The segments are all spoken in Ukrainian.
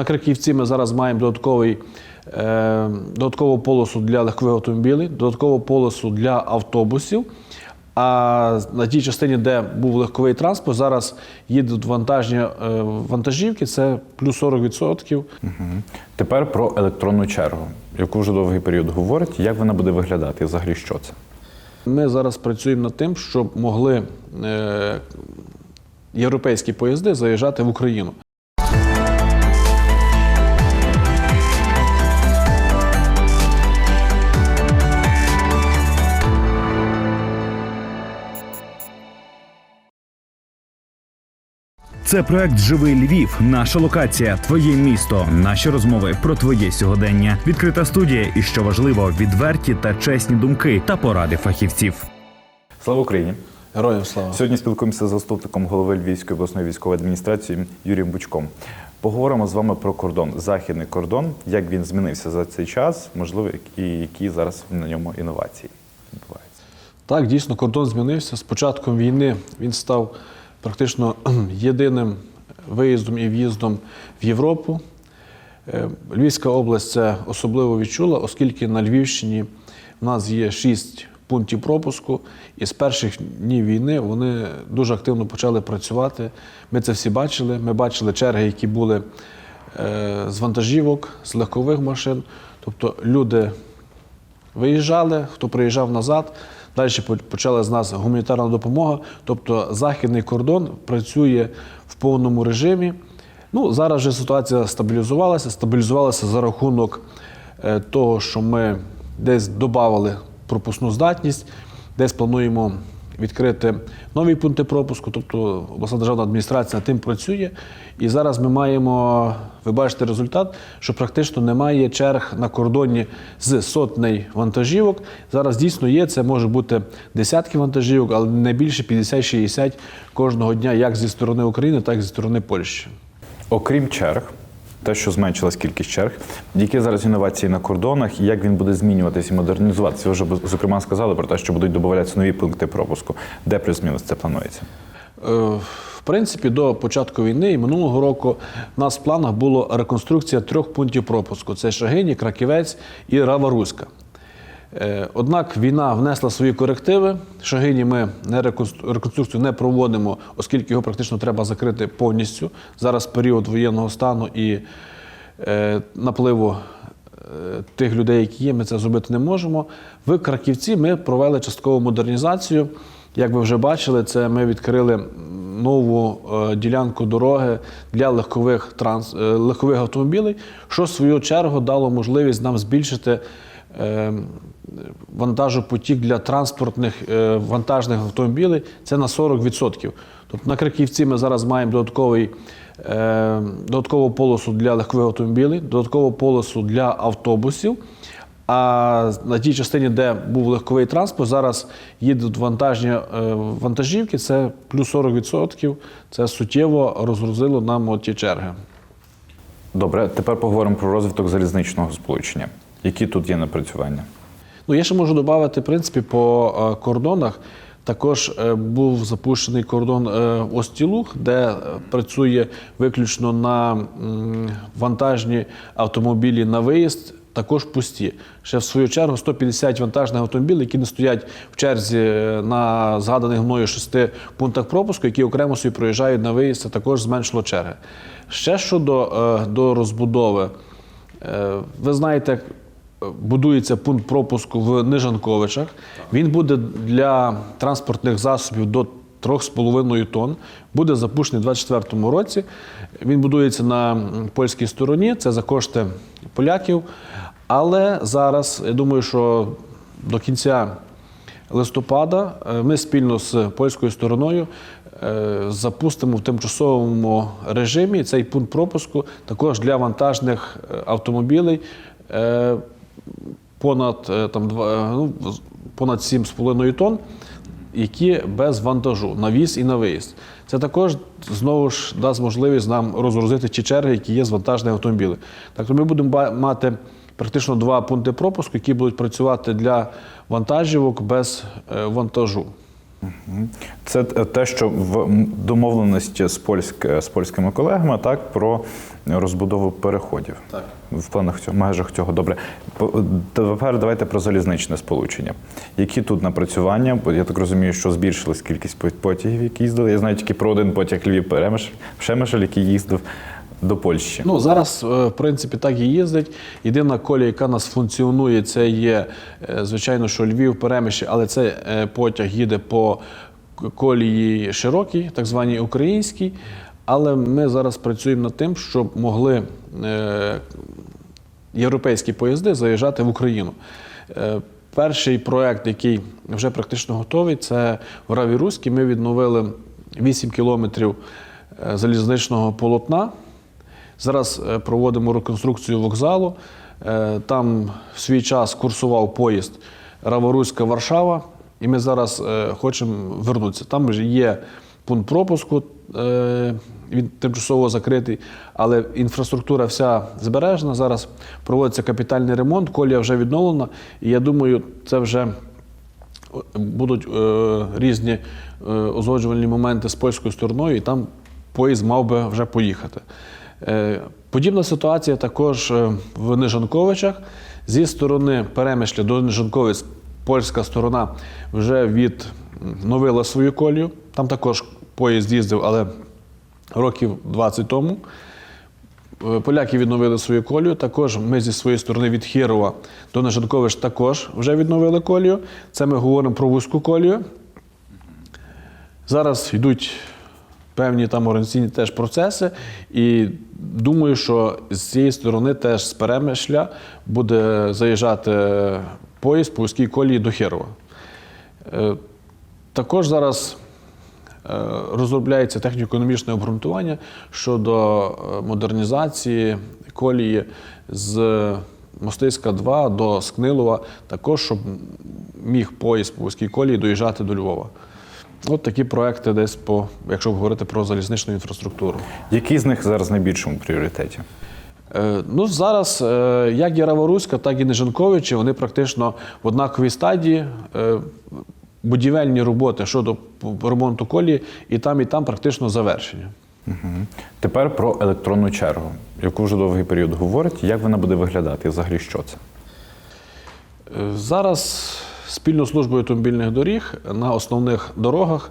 На Краківці ми зараз маємо додатковий, е, додаткову полосу для легкових автомобілів, додаткову полосу для автобусів. А на тій частині, де був легковий транспорт, зараз їдуть вантажні е, вантажівки, це плюс 40%. Мгм. Тепер про електронну чергу, яку вже довгий період говорить. Як вона буде виглядати? і Взагалі, що це? Ми зараз працюємо над тим, щоб могли е, європейські поїзди заїжджати в Україну. Це проект Живий Львів. Наша локація, твоє місто, наші розмови про твоє сьогодення. Відкрита студія і що важливо, відверті та чесні думки та поради фахівців. Слава Україні! Героям слава! Сьогодні спілкуємося з заступником голови Львівської обласної військової адміністрації Юрієм Бучком. Поговоримо з вами про кордон, західний кордон, як він змінився за цей час, можливо, і які зараз на ньому інновації відбуваються. Так, дійсно, кордон змінився. З початком війни він став практично єдиним виїздом і в'їздом в Європу. Е, Львівська область це особливо відчула, оскільки на Львівщині в нас є шість пунктів пропуску, і з перших днів війни вони дуже активно почали працювати. Ми це всі бачили. Ми бачили черги, які були е, з вантажівок, з легкових машин. Тобто люди Виїжджали, хто приїжджав назад. Далі почала з нас гуманітарна допомога. Тобто західний кордон працює в повному режимі. Ну, зараз вже ситуація стабілізувалася. Стабілізувалася за рахунок е, того, що ми десь додавали пропускну здатність, десь плануємо відкрити нові пункти пропуску. Тобто обласна державна адміністрація тим працює. І зараз ми маємо, ви бачите результат, що практично немає черг на кордоні з сотней вантажівок. Зараз дійсно є, це може бути десятки вантажівок, але не більше 50-60 кожного дня, як зі сторони України, так і зі сторони Польщі. Окрім черг, те, що зменшилась кількість черг, які зараз інновації на кордонах, і як він буде змінюватися і модернізуватися? Ви вже зокрема сказали про те, що будуть додаватися нові пункти пропуску. Де плюс-мінус це планується? Е, В принципі, до початку війни і минулого року в нас в планах була реконструкція трьох пунктів пропуску: це Шагині, Краківець і Рава-Руська. Е, Однак війна внесла свої корективи. Шагині ми не реконструкцію не проводимо, оскільки його практично треба закрити повністю. Зараз період воєнного стану і е, напливу е, тих людей, які є, ми це зробити не можемо. В Краківці ми провели часткову модернізацію. Як ви вже бачили, це ми відкрили нову е, ділянку дороги для легкових, транс, е, легкових автомобілів, що в свою чергу дало можливість нам збільшити е, вантажопотік для транспортних е, вантажних автомобілів це на 40%. Тобто на Краківці ми зараз маємо додатковий, е, додаткову полосу для легкових автомобілів, додаткову полосу для автобусів. А на тій частині, де був легковий транспорт, зараз їдуть вантажні е, вантажівки, це плюс 40%. Це суттєво розгрузило нам ті черги. Добре, тепер поговоримо про розвиток залізничного сполучення. Які тут є напрацювання? Ну, я ще можу додати, в принципі, по е, кордонах. Також е, був запущений кордон е, Остілух, де працює виключно на вантажні автомобілі на виїзд, також пусті. Ще в свою чергу 150 вантажних автомобілів, які не стоять в черзі на згаданих мною шести пунктах пропуску, які окремо собі проїжджають на виїзд, це також зменшило черги. Ще щодо до розбудови. Ви знаєте, будується пункт пропуску в Нижанковичах. Він буде для транспортних засобів до 3,5 тонн. Буде запущений у 2024 році. Він будується на польській стороні, це за кошти поляків. Але зараз, я думаю, що до кінця листопада е, ми спільно з польською стороною е, запустимо в тимчасовому режимі цей пункт пропуску також для вантажних е, автомобілів е, понад, е, там, два- е, ну, понад 7,5 тонн, які без вантажу на віз і на виїзд. Це також знову ж дасть можливість нам розгрузити ті черги, які є з вантажних автомобілів. Так то ми будемо мати практично два пункти пропуску, які будуть працювати для вантажівок без е, вантажу. Це те, що в домовленості з, польськ, з польськими колегами так про розбудову переходів. Так. В планах цього, межах цього добре. По- Тепер давайте про залізничне сполучення. Які тут напрацювання? Бо я так розумію, що збільшилась кількість потягів, які їздили. Я знаю тільки про один потяг Львів Перемиш, Шемишель, який їздив до Польщі. Ну зараз, е, в принципі, так і їздить. Єдина колія, яка нас функціонує, це є, е, звичайно, що Львів, Перемишль, але це е, потяг їде по колії широкій, так званій українській. Але ми зараз працюємо над тим, щоб могли європейські поїзди заїжджати в Україну. Перший проект, який вже практично готовий, це в Раві Руській. Ми відновили 8 кілометрів залізничного полотна. Зараз е, проводимо реконструкцію вокзалу. Е, Там в свій час курсував поїзд Раворуська Варшава, і ми зараз е, хочемо вернутися. Там вже є пункт пропуску, він тимчасово закритий, але інфраструктура вся збережена. Зараз проводиться капітальний ремонт, колія вже відновлена. І я думаю, це вже будуть різні е, узгоджувальні моменти з польською стороною, і там поїзд мав би вже поїхати. Е, подібна ситуація також е, в Нижанковичах. Зі сторони Перемишля до Нижанковиць польська сторона вже відновила свою колію. Там також поїзд їздив, але років 20 тому. Е, Поляки відновили свою колію. Також ми зі своєї сторони від Хірова до Нежанкович також вже відновили колію. Це ми говоримо про вузьку колію. Зараз йдуть певні там організаційні теж процеси, і думаю, що з цієї сторони теж з перемишля буде заїжджати поїзд по вузькій колії до Хірова. Е, Також зараз е, розробляється техніко-економічне обґрунтування щодо е, модернізації колії з Мостиська 2 до Скнилова, також щоб міг поїзд по вузькій колії доїжджати до Львова. От такі проекти десь по, якщо говорити про залізничну інфраструктуру. Який з них зараз в найбільшому пріоритеті? Е, Ну, зараз е, як і Раворуська, так і Нежанковичі, вони практично в однаковій стадії. Е, Будівельні роботи щодо ремонту колії, і там, і там практично завершення. Мгм. Тепер про електронну чергу, яку вже довгий період говорять. Як вона буде виглядати і взагалі що це? Зараз спільно з службою автомобільних доріг на основних дорогах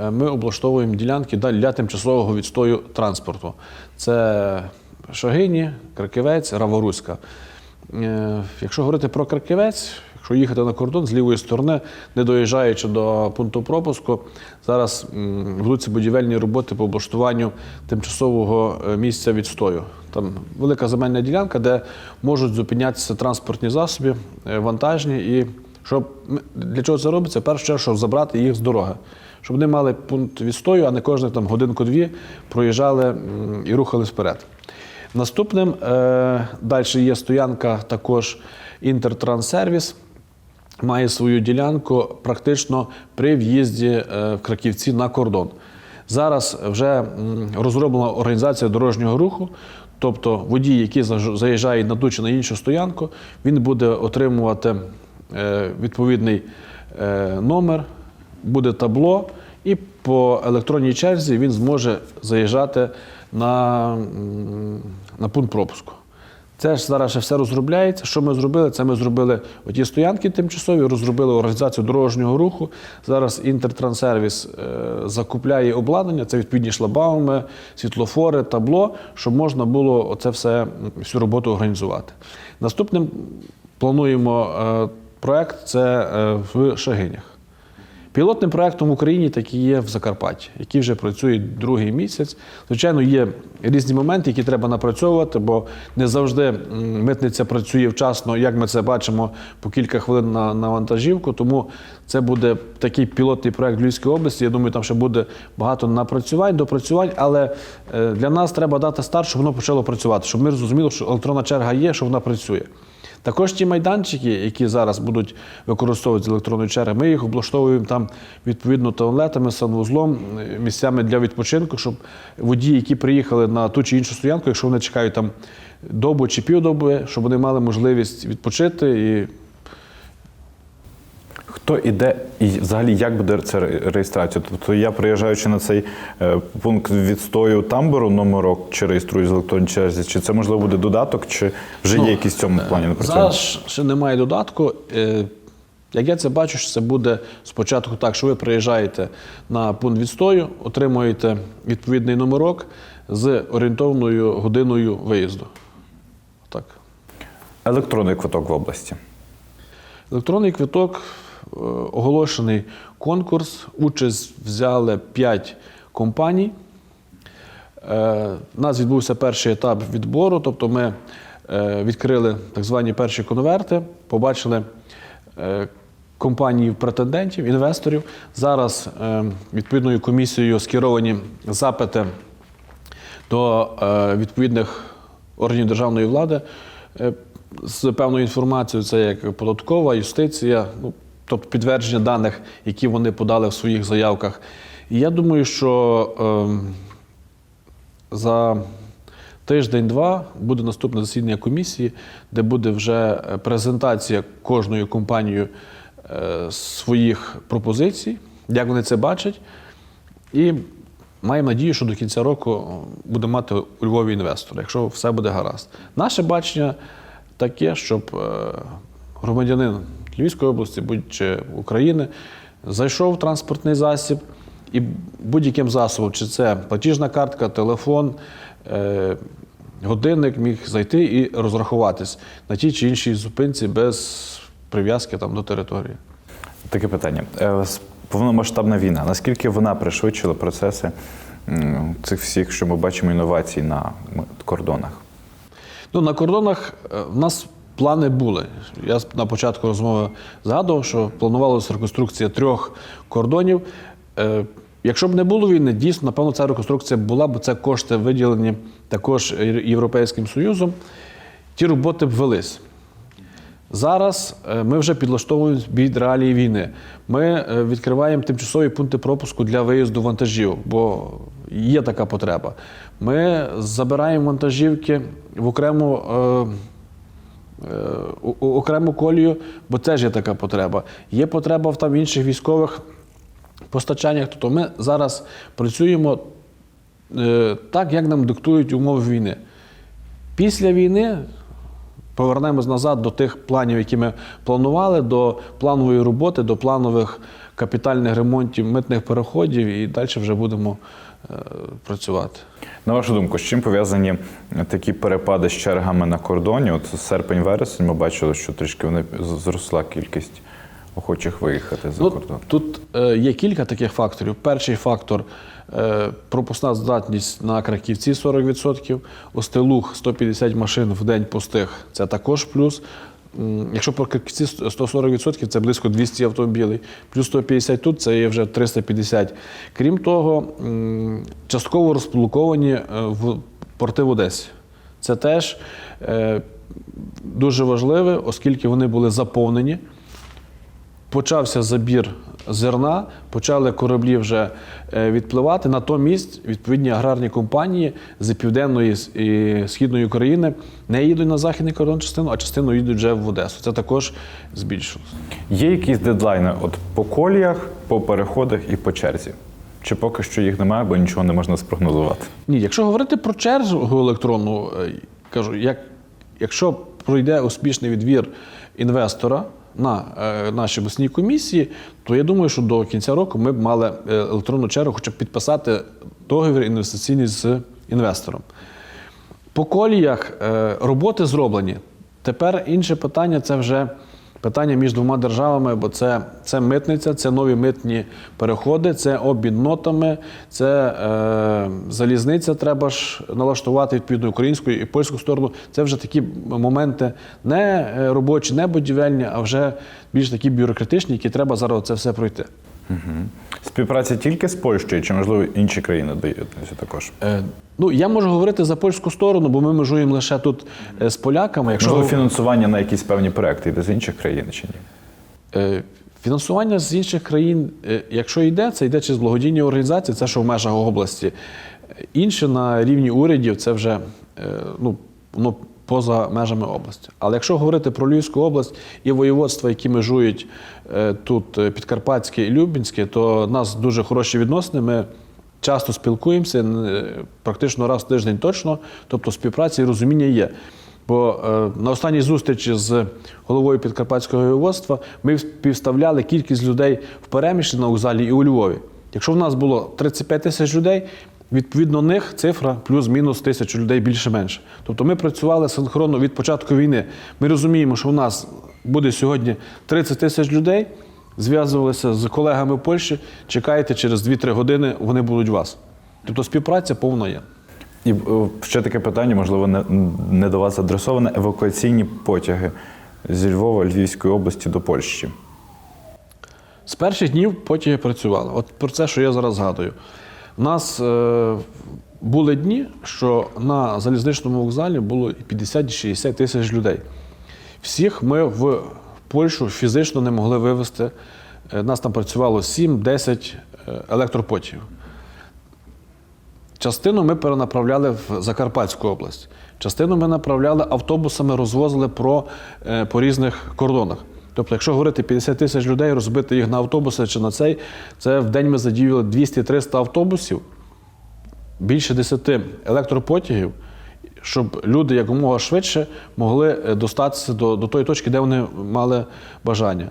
е, ми облаштовуємо ділянки для- тимчасового відстою транспорту. Це Шагині, Краківець, Раворуська. Е, Якщо говорити про Краківець, якщо їхати на кордон з лівої сторони, не доїжджаючи до пункту пропуску, зараз ведуться будівельні роботи по облаштуванню тимчасового е, місця відстою. Там велика земельна ділянка, де можуть зупинятися транспортні засоби, вантажні. І щоб для чого це робиться? В чергу, щоб забрати їх з дороги. Щоб вони мали пункт відстою, а не кожних там годинку-дві проїжджали і рухались вперед. Наступним е, далі є стоянка також Інтертранссервіс. Має свою ділянку практично при в'їзді е, в Краківці на кордон. Зараз вже розроблена організація дорожнього руху, тобто водій, який заїжджає на ту чи на іншу стоянку, він буде отримувати відповідний е, номер, буде табло, і по електронній черзі він зможе заїжджати на, на пункт пропуску. Це ж зараз ще все розробляється. Що ми зробили? Це ми зробили оті стоянки тимчасові, розробили організацію дорожнього руху. Зараз Інтертрансервіс е, закупляє обладнання, це відповідні шлагбауми, світлофори, табло, щоб можна було оце все, всю роботу організувати. Наступним плануємо е, проект це е, в Шагинях. Пілотним проектом в Україні такий є в Закарпатті, який вже працює другий місяць. Звичайно, є різні моменти, які треба напрацьовувати, бо не завжди митниця працює вчасно, як ми це бачимо, по кілька хвилин на, на вантажівку. Тому це буде такий пілотний проект в Львівській області. Я думаю, там ще буде багато напрацювань, допрацювань, але е, для нас треба дати старт, щоб воно почало працювати, щоб ми зрозуміли, що електронна черга є, що вона працює. Також ті майданчики, які зараз будуть використовувати з електронної черги, ми їх облаштовуємо там відповідно туалетами, санвузлом, місцями для відпочинку, щоб водії, які приїхали на ту чи іншу стоянку, якщо вони чекають там добу чи півдоби, щоб вони мали можливість відпочити і Хто іде і взагалі як буде це реєстрація? Тобто я приїжджаючи на цей е, пункт відстою там беру номерок чи реєструюсь в електронній черзі, чи це можливо буде додаток, чи вже є якісь в цьому плані напрацювання? Зараз ще немає додатку. Е, Як я це бачу, що це буде спочатку так, що ви приїжджаєте на пункт відстою, отримуєте відповідний номерок з орієнтовною годиною виїзду. Так. Електронний квиток в області. Електронний квиток е, оголошений конкурс. Участь взяли 5 компаній. Е, У нас відбувся перший етап відбору, тобто ми е, відкрили так звані перші конверти, побачили е, компанії претендентів, інвесторів. Зараз е, відповідною комісією скеровані запити до е, відповідних органів державної влади е, з певною інформацією, це як податкова, юстиція, ну, тобто підтвердження даних, які вони подали в своїх заявках. І я думаю, що е, за тиждень-два буде наступне засідання комісії, де буде вже е, презентація кожною компанією е, своїх пропозицій, як вони це бачать. І маємо надію, що до кінця року буде мати у Львові інвестор, якщо все буде гаразд. Наше бачення таке, щоб е, громадянин Львівської області, будь-чи України, зайшов в транспортний засіб і будь-яким засобом, чи це платіжна картка, телефон, е, годинник міг зайти і розрахуватись на тій чи іншій зупинці без прив'язки там, до території. Таке питання. Е, Повномасштабна війна. Наскільки вона пришвидшила процеси цих всіх, що ми бачимо, інновацій на кордонах? Ну, на кордонах е, в нас плани були. Я на початку розмови згадував, що планувалася реконструкція трьох кордонів. Е, Якщо б не було війни, дійсно, напевно, ця реконструкція була, бо це кошти виділені також Європейським Союзом. Ті роботи б велись. Зараз е, ми вже підлаштовуємо під реалії війни. Ми е, відкриваємо тимчасові пункти пропуску для виїзду вантажів, бо є така потреба. Ми забираємо вантажівки в окрему, окрему колію, бо теж є така потреба. Є потреба в там інших військових постачаннях. Тобто ми зараз працюємо е, так, як нам диктують умови війни. Після війни повернемось назад до тих планів, які ми планували, до планової роботи, до планових капітальних ремонтів митних переходів, і далі вже будемо е, працювати. На вашу думку, з чим пов'язані такі перепади з чергами на кордоні? От серпень-вересень ми бачили, що трішки вони зросла кількість охочих виїхати за Ну, кордон. тут е, є кілька таких факторів. Перший фактор е, пропускна здатність на краківці 40%, Остелух 150 машин в день пустих це також плюс. Якщо по краківці 140% це близько 200 автомобілів, плюс 150 тут це є вже 350. Крім того, частково розблоковані е, в порти в Одесі. Це теж е, дуже важливе, оскільки вони були заповнені почався забір зерна, почали кораблі вже е, відпливати. Натомість відповідні аграрні компанії з південної і східної України не їдуть на західний кордон частину, а частину їдуть вже в Одесу. Це також збільшилося. Є якісь дедлайни от по коліях, по переходах і по черзі? Чи поки що їх немає, бо нічого не можна спрогнозувати? Ні, якщо говорити про чергу електронну, е, кажу, як, якщо пройде успішний відбір інвестора на е, нашій обласній комісії, то я думаю, що до кінця року ми б мали е, електронну чергу, хоча б підписати договір інвестиційний з інвестором. По коліях е, роботи зроблені. Тепер інше питання це вже питання між двома державами, бо це, це митниця, це нові митні переходи, це обмін нотами, це е, залізниця. Треба ж налаштувати відповідно українську і польську сторону. Це вже такі моменти не е, робочі, не будівельні, а вже більш такі бюрократичні, які треба зараз це все пройти. Співпраця тільки з Польщею, чи можливо інші країни доєднуються також? Е, ну, я можу говорити за польську сторону, бо ми межуємо лише тут е, з поляками. Якщо Можливо, фінансування на якісь певні проекти йде з інших країн чи ні? Е, Фінансування з інших країн, е, якщо йде, це йде через благодійні організації, це що в межах області. Е, Інше на рівні урядів це вже е, ну, воно поза межами області. Але якщо говорити про Львівську область і воєводства, які межують е, тут е, Підкарпатське і Любінське, то в нас дуже хороші відносини. Ми часто спілкуємося, е, практично раз в тиждень точно, тобто співпраця і розуміння є. Бо на останній зустрічі з головою Підкарпатського воєводства ми співставляли кількість людей в переміщенні на вокзалі і у Львові. Якщо в нас було 35 тисяч людей, відповідно них цифра плюс-мінус тисячу людей більше-менше. Тобто ми працювали синхронно від початку війни. Ми розуміємо, що у нас буде сьогодні 30 тисяч людей, зв'язувалися з колегами в Польщі, чекайте, через 2-3 години вони будуть у вас. Тобто співпраця повна є. І е, ще таке питання, можливо, не, не до вас адресоване: евакуаційні потяги зі Львова, Львівської області до Польщі. З перших днів потяги працювали. От про це, що я зараз згадую. У нас е, були дні, що на залізничному вокзалі було 50-60 тисяч людей. Всіх ми в Польщу фізично не могли вивезти. Е, Нас там працювало 7-10 е, електропотягів. Частину ми перенаправляли в Закарпатську область. Частину ми направляли автобусами, розвозили про, по різних кордонах. Тобто, якщо говорити 50 тисяч людей, розбити їх на автобуси чи на цей, це в день ми задіяли 200-300 автобусів, більше 10 електропотягів, щоб люди якомога швидше могли е, достатися до, до тої точки, де вони мали бажання.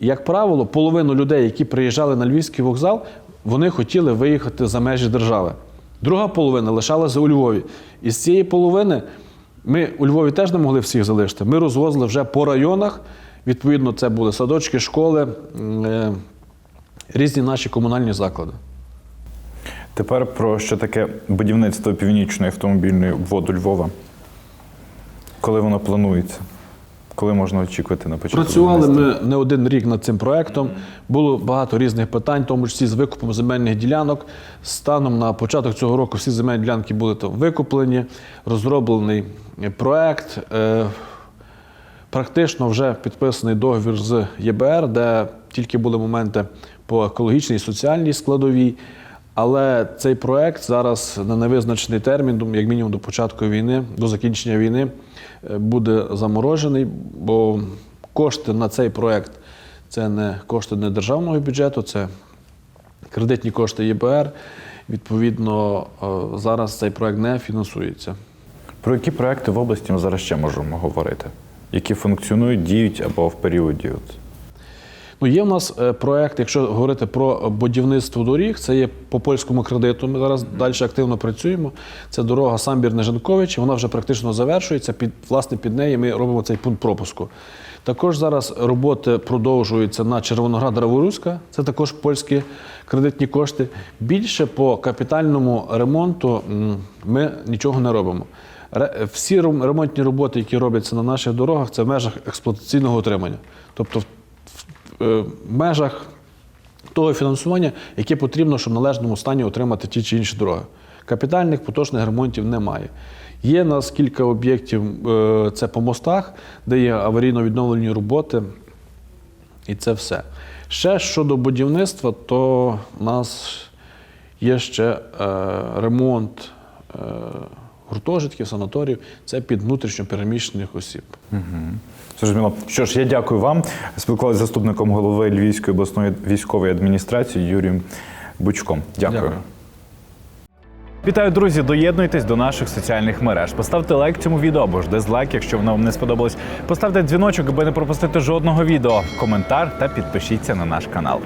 Як правило, половину людей, які приїжджали на Львівський вокзал, вони хотіли виїхати за межі держави. Друга половина лишалася у Львові. І з цієї половини ми у Львові теж не могли всіх залишити. Ми розвозили вже по районах. Відповідно, це були садочки, школи, е, різні наші комунальні заклади. Тепер про що таке будівництво північної автомобільної воду Львова. Коли воно планується? Коли можна очікувати на початок? Працювали ми не один рік над цим проектом. Було багато різних питань, в тому числі з викупом земельних ділянок. Станом на початок цього року всі земельні ділянки були там викуплені, розроблений проект. Практично вже підписаний договір з ЄБР, де тільки були моменти по екологічній і соціальній складовій. Але цей проект зараз на невизначений термін, як мінімум до початку війни, до закінчення війни, е, буде заморожений, бо кошти на цей проект це не кошти не державного бюджету, це кредитні кошти ЄБР. Відповідно, е, зараз цей проект не фінансується. Про які проекти в області ми зараз ще можемо говорити? Які функціонують, діють або в періоді? Ну, є в нас е, проект, якщо говорити про будівництво доріг, це є по польському кредиту. Ми зараз далі активно працюємо. Це дорога Самбір-Нежанкович, вона вже практично завершується. Під, власне, під неї ми робимо цей пункт пропуску. Також зараз роботи продовжуються на Червоноград Раворуська, це також польські кредитні кошти. Більше по капітальному ремонту ми нічого не робимо. Всі ремонтні роботи, які робляться на наших дорогах, це в межах експлуатаційного утримання. Тобто в е, межах того фінансування, яке потрібно, щоб в належному стані отримати ті чи інші дороги. Капітальних поточних ремонтів немає. Є нас кілька об'єктів, е, це по мостах, де є аварійно-відновлені роботи, і це все. Ще щодо будівництва, то у нас є ще е, ремонт е, гуртожитків, санаторіїв, це під внутрішньо переміщених осіб. Зрозуміло. Що ж, я дякую вам. Спілкувалися з заступником голови Львівської обласної військової адміністрації Юрієм Бучком. Дякую. Дякую. Вітаю, друзі! Доєднуйтесь до наших соціальних мереж. Поставте лайк цьому відео або ж дизлайк, якщо воно вам не сподобалось. Поставте дзвіночок, аби не пропустити жодного відео, коментар та підпишіться на наш канал.